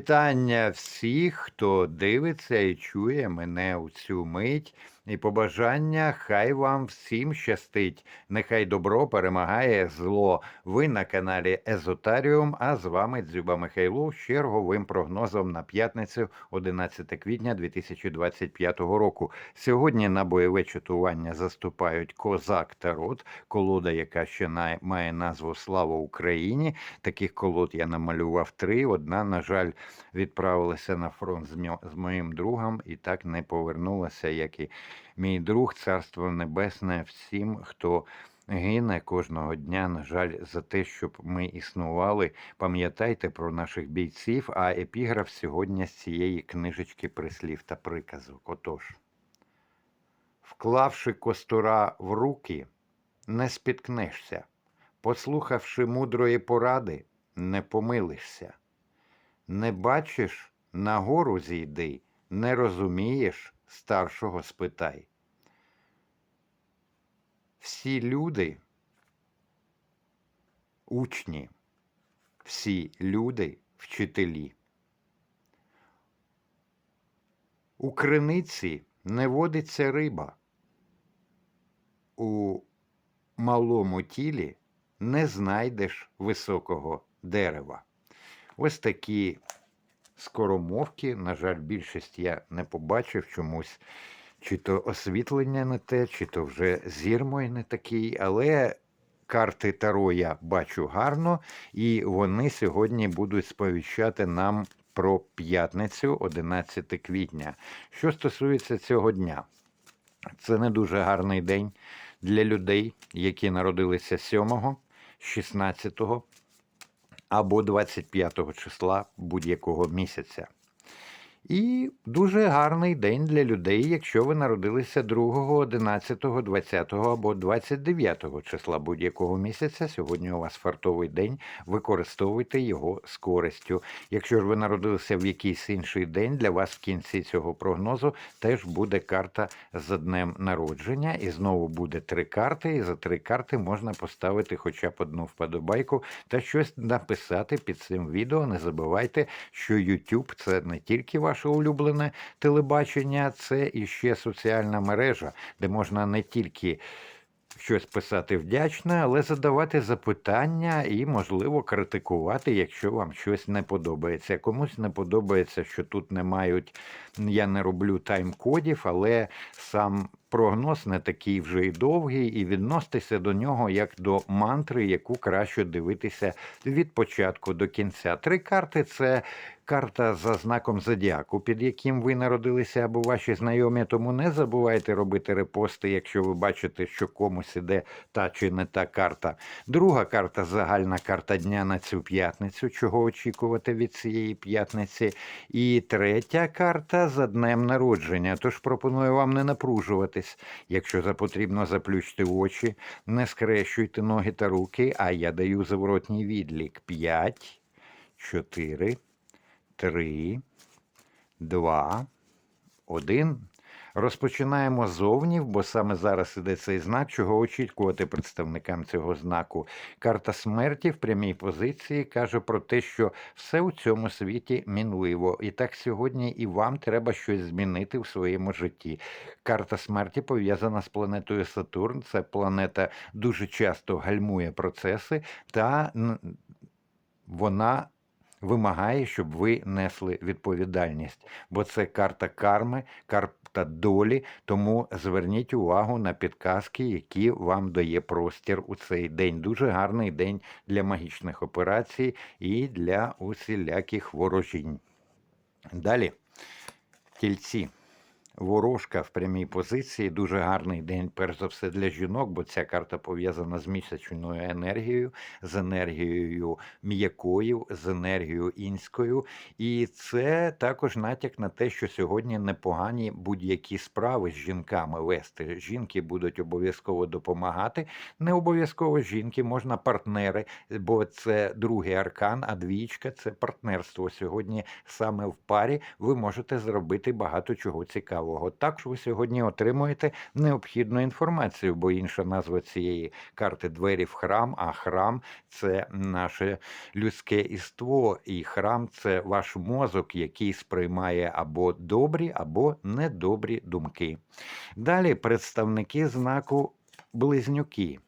Вітання всіх, хто дивиться і чує мене у цю мить, і побажання хай вам всім щастить. Нехай добро перемагає зло. Ви на каналі Езотаріум, а з вами Дзюба Михайлов з черговим прогнозом на п'ятницю, 11 квітня 2025 року. Сьогодні на бойове чатування заступають Козак та Рот, колода, яка ще має назву Слава Україні. Таких колод я намалював три. Одна, на жаль, відправилася на фронт з моїм другом і так не повернулася, як і мій друг, царство небесне всім, хто гине кожного дня, на жаль, за те, щоб ми існували. Пам'ятайте про наших бійців, а епіграф сьогодні з цієї книжечки прислів та приказок. Отож, вклавши костура в руки, не спіткнешся, послухавши мудрої поради, не помилишся. Не бачиш, нагору зійди, не розумієш, старшого спитай. Всі люди учні, всі люди вчителі. У криниці не водиться риба. У малому тілі не знайдеш високого дерева. Ось такі скоромовки. На жаль, більшість я не побачив чомусь. Чи то освітлення не те, чи то вже зір мой не такий, але карти Таро я бачу гарно, і вони сьогодні будуть сповіщати нам про п'ятницю, 11 квітня. Що стосується цього дня, це не дуже гарний день для людей, які народилися 7, 16 або 25 числа будь-якого місяця. І дуже гарний день для людей, якщо ви народилися 2, 11, 20 або 29 числа будь-якого місяця. Сьогодні у вас фартовий день, використовуйте його з користю. Якщо ж ви народилися в якийсь інший день, для вас в кінці цього прогнозу теж буде карта за днем народження, і знову буде три карти. І за три карти можна поставити хоча б одну вподобайку та щось написати під цим відео. Не забувайте, що YouTube – це не тільки ваше улюблене телебачення, це і ще соціальна мережа, де можна не тільки щось писати вдячне, але задавати запитання і, можливо, критикувати, якщо вам щось не подобається. Комусь не подобається, що тут не мають, я не роблю тайм-кодів, але сам прогноз не такий вже й довгий, і відноситися до нього як до мантри, яку краще дивитися від початку до кінця. Три карти це. Карта за знаком зодіаку, під яким ви народилися або ваші знайомі, тому не забувайте робити репости, якщо ви бачите, що комусь іде та чи не та карта. Друга карта загальна карта дня на цю п'ятницю, чого очікувати від цієї п'ятниці. І третя карта за днем народження. Тож пропоную вам не напружуватись. Якщо за потрібно, заплющте очі, не скрещуйте ноги та руки, а я даю заворотній відлік. 5, 4, 3, 2, 1. Розпочинаємо з бо саме зараз іде цей знак, чого очікувати представникам цього знаку. Карта смерті в прямій позиції каже про те, що все у цьому світі мінливо. І так сьогодні і вам треба щось змінити в своєму житті. Карта смерті пов'язана з планетою Сатурн. Це планета дуже часто гальмує процеси, та вона вимагає, щоб ви несли відповідальність, бо це карта карми, карта долі. Тому зверніть увагу на підказки, які вам дає простір у цей день. Дуже гарний день для магічних операцій і для усіляких ворожінь. Далі, тільці. Ворожка в прямій позиції дуже гарний день, перш за все для жінок, бо ця карта пов'язана з місячною енергією, з енергією м'якою, з енергією інською. І це також натяк на те, що сьогодні непогані будь-які справи з жінками вести. Жінки будуть обов'язково допомагати. Не обов'язково жінки, можна партнери, бо це другий аркан, а двічка це партнерство. Сьогодні саме в парі ви можете зробити багато чого цікавого. Важливого. що ви сьогодні отримуєте необхідну інформацію, бо інша назва цієї карти двері в храм, а храм це наше людське іство, і храм це ваш мозок, який сприймає або добрі, або недобрі думки. Далі представники знаку близнюки.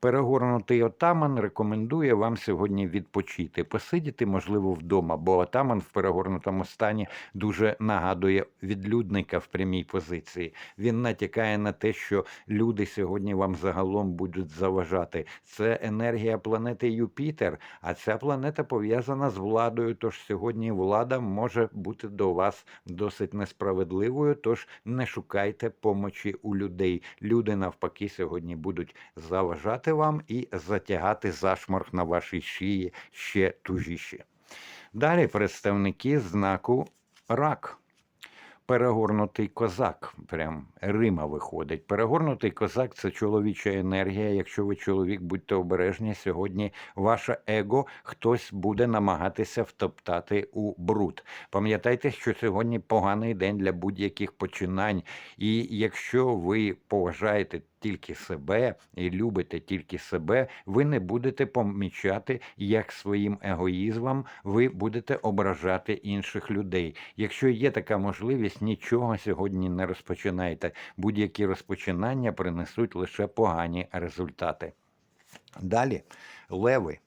Перегорнутий отаман рекомендує вам сьогодні відпочити, посидіти, можливо, вдома, бо отаман в перегорнутому стані дуже нагадує відлюдника в прямій позиції. Він натякає на те, що люди сьогодні вам загалом будуть заважати. Це енергія планети Юпітер, а ця планета пов'язана з владою. Тож сьогодні влада може бути до вас досить несправедливою. Тож не шукайте помочі у людей. Люди навпаки сьогодні будуть заважати вам і затягати зашморг на вашій шиї ще тужіше. Далі представники знаку рак. Перегорнутий козак, прям Рима виходить. Перегорнутий козак це чоловіча енергія. Якщо ви чоловік, будьте обережні, сьогодні ваше его хтось буде намагатися втоптати у бруд. Пам'ятайте, що сьогодні поганий день для будь-яких починань. І якщо ви поважаєте тільки себе і любите тільки себе, ви не будете помічати, як своїм егоїзмом ви будете ображати інших людей. Якщо є така можливість, нічого сьогодні не розпочинайте. Будь-які розпочинання принесуть лише погані результати. Далі леви.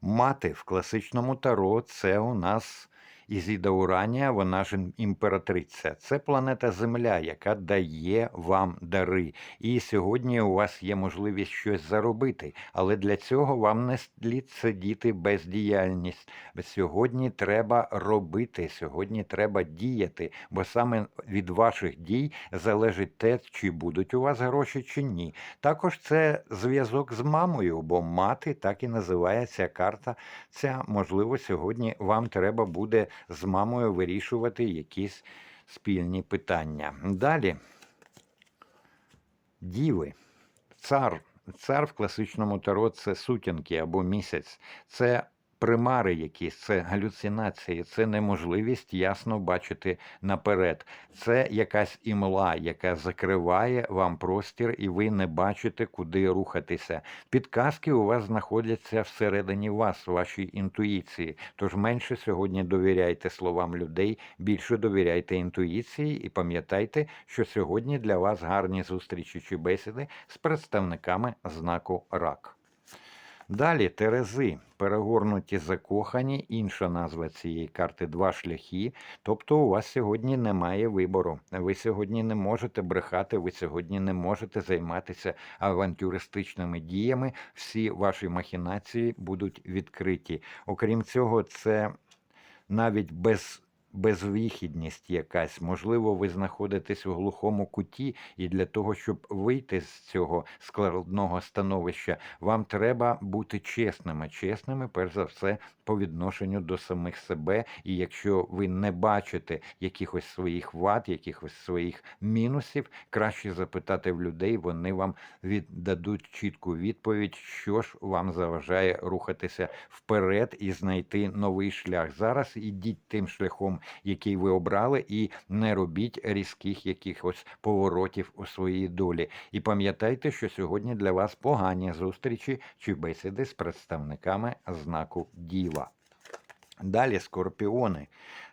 Мати в класичному таро це у нас Ізіда Уранія, вона ж імператриця. Це планета Земля, яка дає вам дари. І сьогодні у вас є можливість щось заробити, але для цього вам не слід сидіти бездіяльність. Сьогодні треба робити, сьогодні треба діяти, бо саме від ваших дій залежить те, чи будуть у вас гроші, чи ні. Також це зв'язок з мамою, бо мати так і називається карта. Ця можливо сьогодні вам треба буде з мамою вирішувати якісь спільні питання. Далі діви, цар. Цар в класичному таро це сутінки або місяць. Це примари якісь, це галюцинації, це неможливість ясно бачити наперед. Це якась імла, яка закриває вам простір, і ви не бачите, куди рухатися. Підказки у вас знаходяться всередині вас, вашій інтуїції. Тож менше сьогодні довіряйте словам людей, більше довіряйте інтуїції і пам'ятайте, що сьогодні для вас гарні зустрічі чи бесіди з представниками знаку рак. Далі Терези, перегорнуті закохані, інша назва цієї карти два шляхи. Тобто у вас сьогодні немає вибору. Ви сьогодні не можете брехати, ви сьогодні не можете займатися авантюристичними діями. Всі ваші махінації будуть відкриті. Окрім цього, це навіть без безвихідність якась. Можливо, ви знаходитесь у глухому куті, і для того, щоб вийти з цього складного становища, вам треба бути чесними. Чесними, перш за все, по відношенню до самих себе. І якщо ви не бачите якихось своїх вад, якихось своїх мінусів, краще запитати в людей, вони вам віддадуть чітку відповідь, що ж вам заважає рухатися вперед і знайти новий шлях. Зараз ідіть тим шляхом, який ви обрали, і не робіть різких якихось поворотів у своїй долі. І пам'ятайте, що сьогодні для вас погані зустрічі чи бесіди з представниками знаку Діва. Далі скорпіони.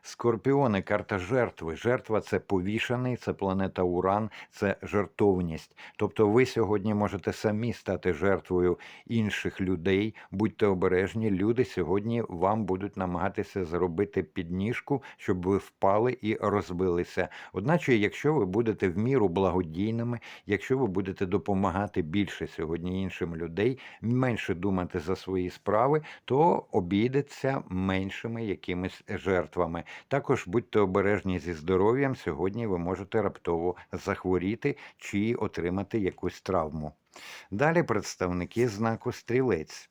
Скорпіони, карта жертви. Жертва це повішений, це планета Уран, це жертовність. Тобто ви сьогодні можете самі стати жертвою інших людей. Будьте обережні, люди сьогодні вам будуть намагатися зробити підніжку, щоб ви впали і розбилися. Одначе, якщо ви будете в міру благодійними, якщо ви будете допомагати більше сьогодні іншим людей, менше думати за свої справи, то обійдеться меншими якимись жертвами. Також будьте обережні зі здоров'ям. Сьогодні ви можете раптово захворіти чи отримати якусь травму. Далі представники знаку стрілець.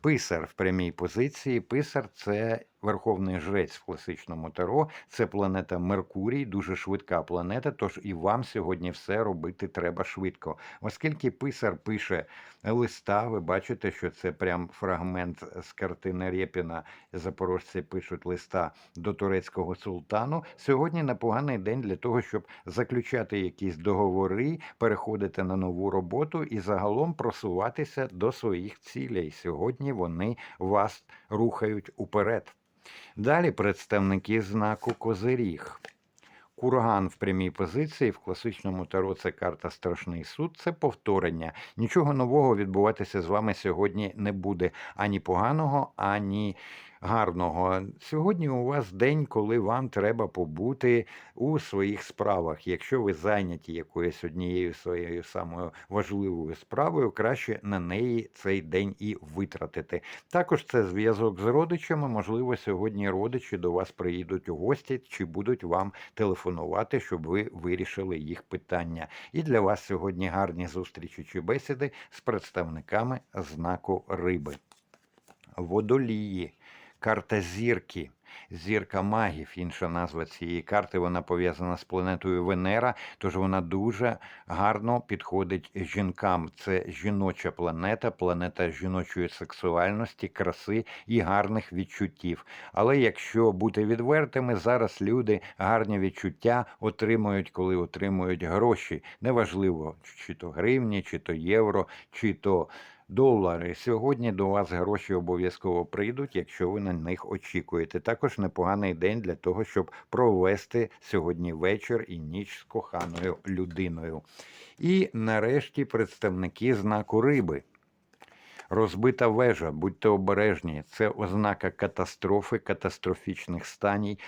Писар в прямій позиції. Писар це Верховний жрець в класичному таро це планета Меркурій, дуже швидка планета. Тож і вам сьогодні все робити треба швидко. Оскільки писар пише листа, ви бачите, що це прям фрагмент з картини Рєпіна. Запорожці пишуть листа до турецького султану. Сьогодні непоганий день для того, щоб заключати якісь договори, переходити на нову роботу і загалом просуватися до своїх цілей. Сьогодні вони вас рухають уперед. Далі представники знаку Козиріг. Курган в прямій позиції в класичному таро це карта Страшний суд, це повторення. Нічого нового відбуватися з вами сьогодні не буде ані поганого, ані гарного. Сьогодні у вас день, коли вам треба побути у своїх справах. Якщо ви зайняті якоюсь однією своєю самою важливою справою, краще на неї цей день і витратити. Також це зв'язок з родичами. Можливо, сьогодні родичі до вас приїдуть у гості чи будуть вам телефонувати, щоб ви вирішили їх питання. І для вас сьогодні гарні зустрічі чи бесіди з представниками знаку риби. Водолії, карта зірки. Зірка магів, інша назва цієї карти, вона пов'язана з планетою Венера, тож вона дуже гарно підходить жінкам. Це жіноча планета, планета жіночої сексуальності, краси і гарних відчуттів. Але якщо бути відвертими, зараз люди гарні відчуття отримують, коли отримують гроші. Неважливо, чи то гривні, чи то євро, чи то долари. Сьогодні до вас гроші обов'язково прийдуть, якщо ви на них очікуєте. Також непоганий день для того, щоб провести сьогодні вечір і ніч з коханою людиною. І нарешті представники знаку риби. Розбита вежа, будьте обережні, це ознака катастрофи, катастрофічних станів,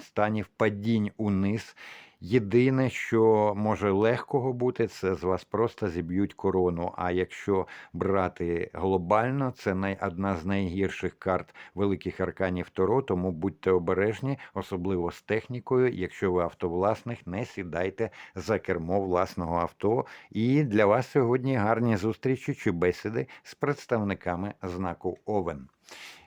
станів падінь униз. Єдине, що може легкого бути, це з вас просто зіб'ють корону. А якщо брати глобально, це най, одна з найгірших карт великих арканів Торо, тому будьте обережні, особливо з технікою. Якщо ви автовласник, не сідайте за кермо власного авто. І для вас сьогодні гарні зустрічі чи бесіди з представниками знаку Овен.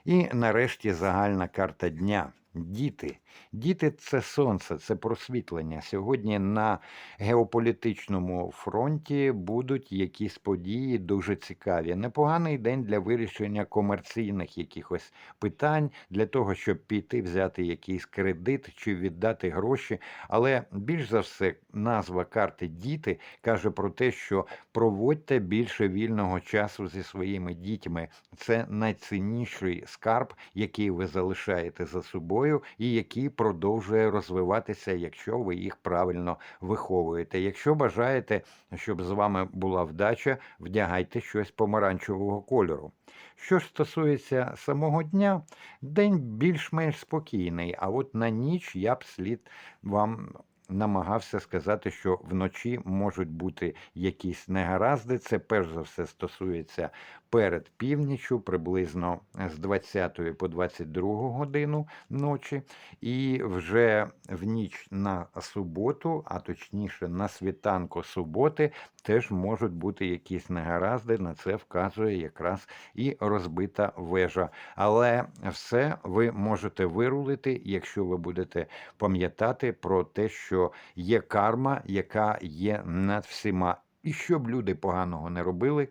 І нарешті загальна карта дня. Діти. Діти це сонце, це просвітлення. Сьогодні на геополітичному фронті будуть якісь події дуже цікаві. Непоганий день для вирішення комерційних якихось питань, для того, щоб піти, взяти якийсь кредит чи віддати гроші. Але більш за все, назва карти Діти каже про те, що проводьте більше вільного часу зі своїми дітьми. Це найцінніший скарб, який ви залишаєте за собою, і який продовжує розвиватися, якщо ви їх правильно виховуєте. Якщо бажаєте, щоб з вами була вдача, вдягайте щось помаранчевого кольору. Що ж стосується самого дня, день більш-менш спокійний, а от на ніч я б слід вам намагався сказати, що вночі можуть бути якісь негаразди. Це перш за все стосується перед північю, приблизно з 20 по 22 годину ночі, і вже в ніч на суботу, а точніше на світанку суботи, теж можуть бути якісь негаразди. На це вказує якраз і розбита вежа. Але все ви можете вирулити, якщо ви будете пам'ятати про те, що є карма, яка є над всіма. І щоб люди поганого не робили,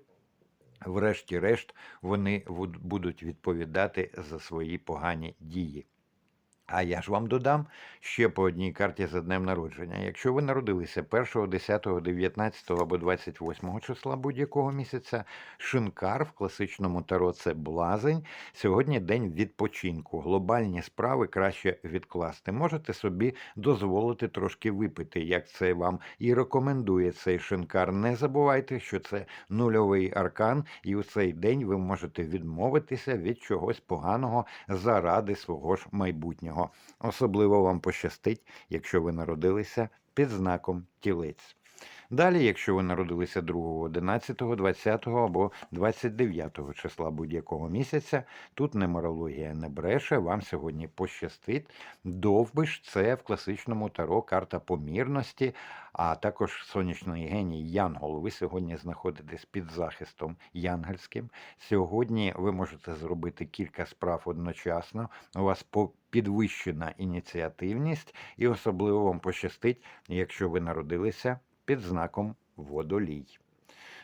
врешті-решт вони будуть відповідати за свої погані дії. А я ж вам додам ще по одній карті за днем народження. Якщо ви народилися 1, 10, 19 або 28 числа будь-якого місяця, шинкар в класичному таро це блазень. Сьогодні день відпочинку. Глобальні справи краще відкласти. Можете собі дозволити трошки випити, як це вам і рекомендує цей шинкар. Не забувайте, що це нульовий аркан, і у цей день ви можете відмовитися від чогось поганого заради свого ж майбутнього. Особливо вам пощастить, якщо ви народилися під знаком тілець. Далі, якщо ви народилися 2, 11, 20 або 29 числа будь-якого місяця, тут нумерологія не бреше, вам сьогодні пощастить. Довбиш це в класичному таро карта помірності, а також сонячний геній Янгол. Ви сьогодні знаходитесь під захистом янгельським. Сьогодні ви можете зробити кілька справ одночасно. У вас по- підвищена ініціативність, і особливо вам пощастить, якщо ви народилися під знаком водолій.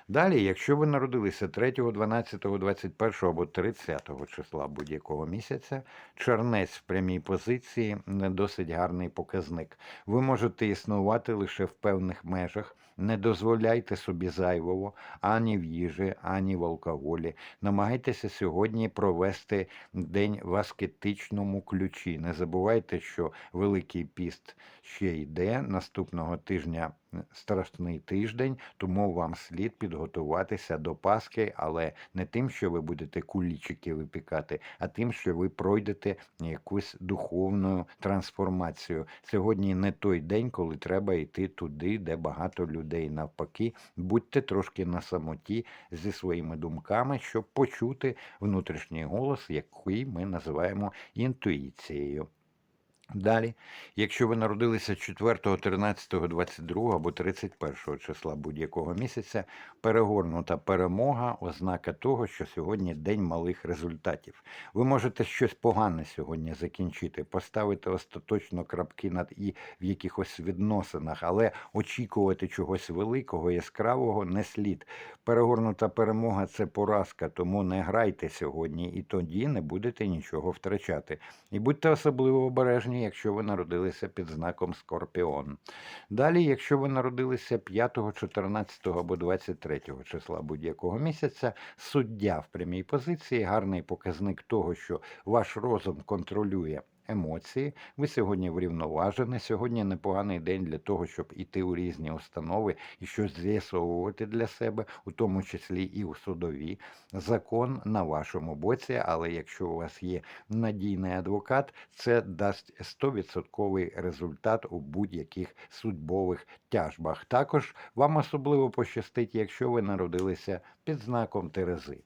Далі, якщо ви народилися 3, 12, 21 або 30 числа будь-якого місяця, чернець в прямій позиції не досить гарний показник. Ви можете існувати лише в певних межах. Не дозволяйте собі зайвого ані в їжі, ані в алкоголі. Намагайтеся сьогодні провести день в аскетичному ключі. Не забувайте, що Великий піст ще йде. Наступного тижня страшний тиждень, тому вам слід підготуватися до Пасхи, але не тим, що ви будете кулічики випікати, а тим, що ви пройдете якусь духовну трансформацію. Сьогодні не той день, коли треба йти туди, де багато людей. Навпаки, будьте трошки на самоті зі своїми думками, щоб почути внутрішній голос, який ми називаємо інтуїцією. Далі, якщо ви народилися 4, 13, 22 або 31 числа будь-якого місяця, перегорнута перемога ознака того, що сьогодні день малих результатів. Ви можете щось погане сьогодні закінчити, поставити остаточно крапки над і в якихось відносинах, але очікувати чогось великого, яскравого не слід. Перегорнута перемога це поразка, тому не грайте сьогодні, і тоді не будете нічого втрачати. І будьте особливо обережні, якщо ви народилися під знаком Скорпіон. Далі, якщо ви народилися 5, 14 або 23 числа будь-якого місяця, суддя в прямій позиції гарний показник того, що ваш розум контролює. Емоції, ви сьогодні врівноважені. Сьогодні непоганий день для того, щоб іти у різні установи і щось з'ясовувати для себе, у тому числі і у судові. Закон на вашому боці, але якщо у вас є надійний адвокат, це дасть 100% результат у будь-яких судьбових тяжбах. Також вам особливо пощастить, якщо ви народилися під знаком Терези.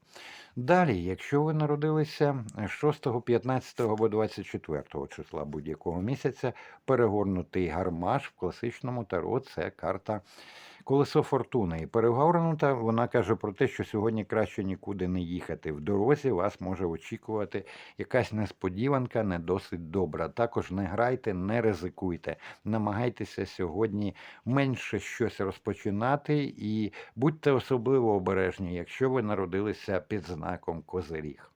Далі, якщо ви народилися 6, 15 або 24 числа будь-якого місяця, перегорнутий гармаш в класичному таро це карта колесо фортуни. І перегорнута вона каже про те, що сьогодні краще нікуди не їхати. В дорозі вас може очікувати якась несподіванка, не досить добра. Також не грайте, не ризикуйте. Намагайтеся сьогодні менше щось розпочинати і будьте особливо обережні, якщо ви народилися під знаком Козиріг.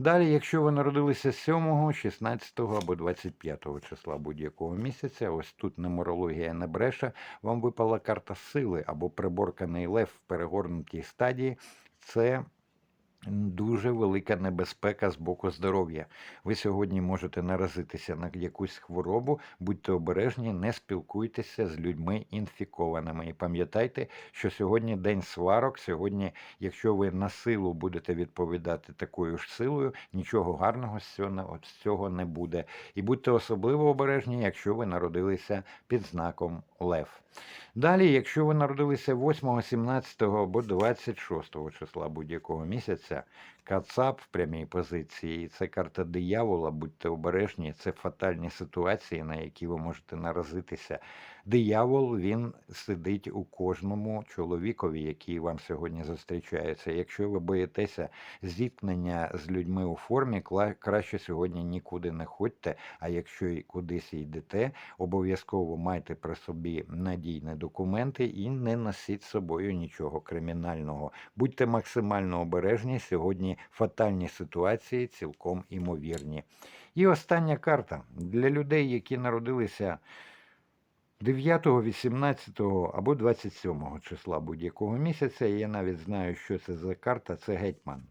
Далі, якщо ви народилися 7, 16 або 25 числа будь-якого місяця, ось тут нумерологія не бреше, вам випала карта сили або приборканий лев в перегорнутій стадії. Це Дуже велика небезпека з боку здоров'я. Ви сьогодні можете наразитися на якусь хворобу, будьте обережні, не спілкуйтеся з людьми інфікованими. І пам'ятайте, що сьогодні день сварок. Сьогодні, якщо ви на силу будете відповідати такою ж силою, нічого гарного з цього, не буде. І будьте особливо обережні, якщо ви народилися під знаком Лев. Далі, якщо ви народилися 8, 17 або 26 числа будь-якого місяця, Кацап в прямій позиції, це карта диявола, будьте обережні, це фатальні ситуації, на які ви можете наразитися. Диявол він сидить у кожному чоловікові, який вам сьогодні зустрічається. Якщо ви боїтеся зіткнення з людьми у формі, краще сьогодні нікуди не ходьте. А якщо й кудись йдете, обов'язково майте при собі надійні документи і не носіть з собою нічого кримінального. Будьте максимально обережні. Сьогодні фатальні ситуації цілком імовірні. І остання карта для людей, які народилися 9, 18 або 27 числа будь-якого місяця. Я навіть знаю, що це за карта, це гетьман.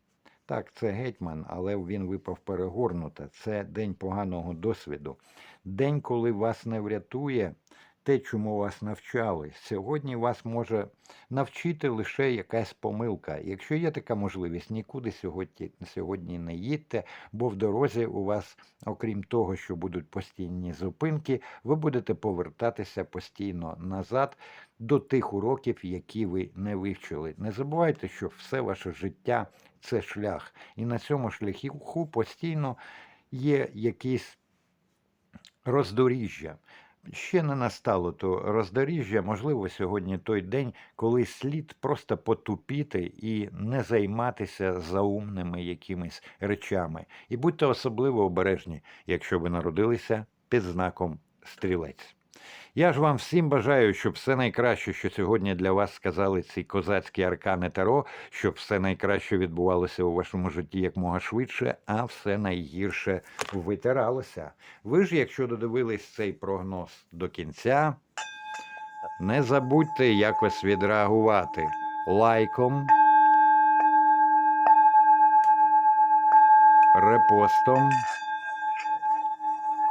Так, це гетьман, але він випав перегорнута. Це день поганого досвіду. День, коли вас не врятує те, чому вас навчали. Сьогодні вас може навчити лише якась помилка. Якщо є така можливість, нікуди сьогодні, сьогодні не їдьте, бо в дорозі у вас, окрім того, що будуть постійні зупинки, ви будете повертатися постійно назад до тих уроків, які ви не вивчили. Не забувайте, що все ваше життя це шлях, і на цьому шляху постійно є якісь роздоріжжя. Ще не настало то роздоріжжя, можливо, сьогодні той день, коли слід просто потупіти і не займатися заумними якимись речами. І будьте особливо обережні, якщо ви народилися під знаком стрілець. Я ж вам всім бажаю, щоб все найкраще, що сьогодні для вас сказали ці козацькі аркани Таро, щоб все найкраще відбувалося у вашому житті якмога швидше, а все найгірше витиралося. Ви ж, якщо додивились цей прогноз до кінця, не забудьте якось відреагувати лайком, репостом,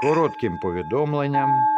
коротким повідомленням.